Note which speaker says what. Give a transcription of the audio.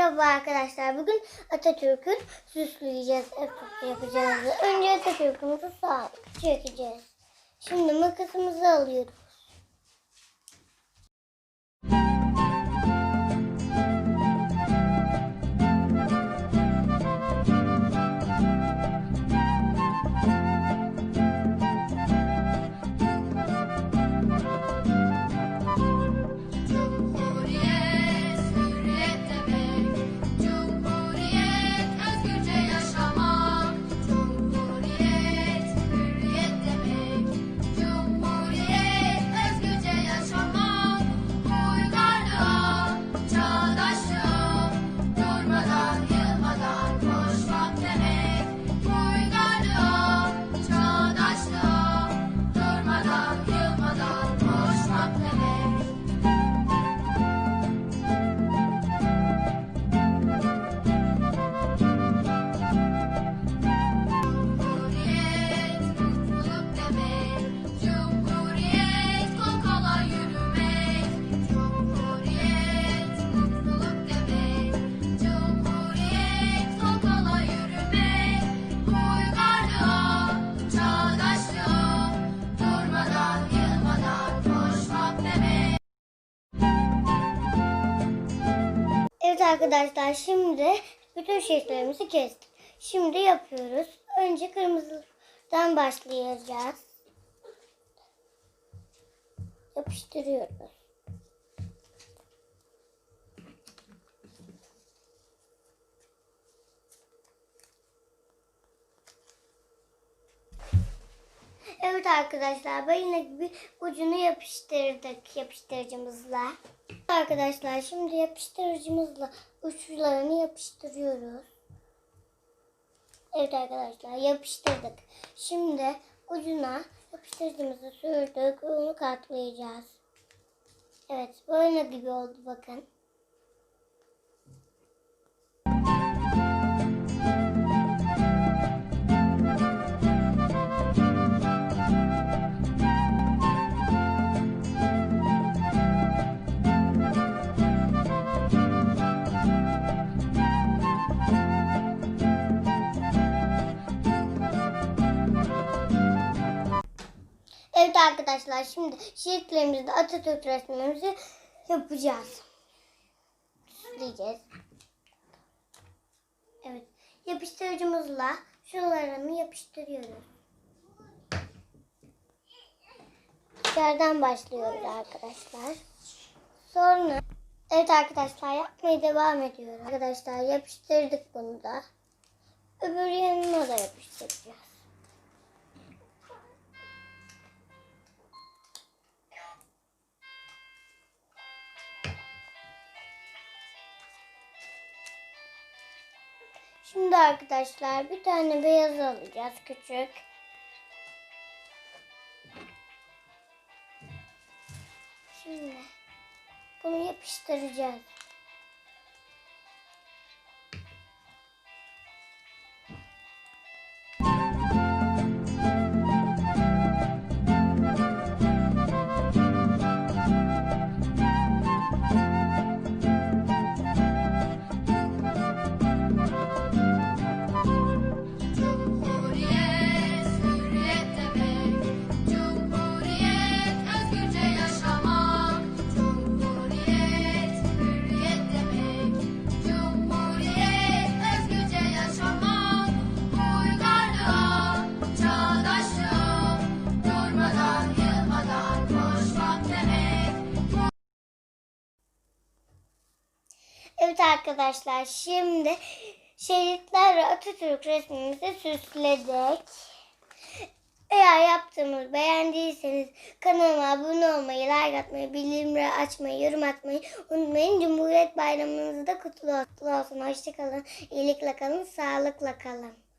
Speaker 1: Merhaba arkadaşlar. Bugün Atatürk'ün süsleyeceğiz yapacağız. Önce Atatürk'ümüzü sağ çekeceğiz. Şimdi makasımızı alıyoruz. Arkadaşlar şimdi bütün şeritlerimizi kestik. Şimdi yapıyoruz. Önce kırmızıdan başlayacağız. Yapıştırıyoruz. Evet arkadaşlar balina gibi ucunu yapıştırdık yapıştırıcımızla. Arkadaşlar şimdi yapıştırıcımızla uçlarını yapıştırıyoruz. Evet arkadaşlar yapıştırdık. Şimdi ucuna yapıştırıcımızı sürdük. Onu katlayacağız. Evet böyle gibi oldu bakın. Arkadaşlar şimdi şeritlerimizde Atatürk resmimizi yapacağız. Süsleyeceğiz. Evet. Yapıştırıcımızla şuralarını yapıştırıyoruz. İçeriden başlıyoruz arkadaşlar. Sonra evet arkadaşlar yapmaya devam ediyoruz. Arkadaşlar yapıştırdık bunu da. Öbür yanına da yapıştıracağız. Şimdi arkadaşlar bir tane beyaz alacağız küçük. Şimdi bunu yapıştıracağız. Evet arkadaşlar şimdi şehitler ve Atatürk resmimizi süsledik. Eğer yaptığımız beğendiyseniz kanalıma abone olmayı, like atmayı, bildirimleri açmayı, yorum atmayı unutmayın. Cumhuriyet Bayramınız da kutlu olsun. Hoşçakalın, iyilikle kalın, sağlıkla kalın.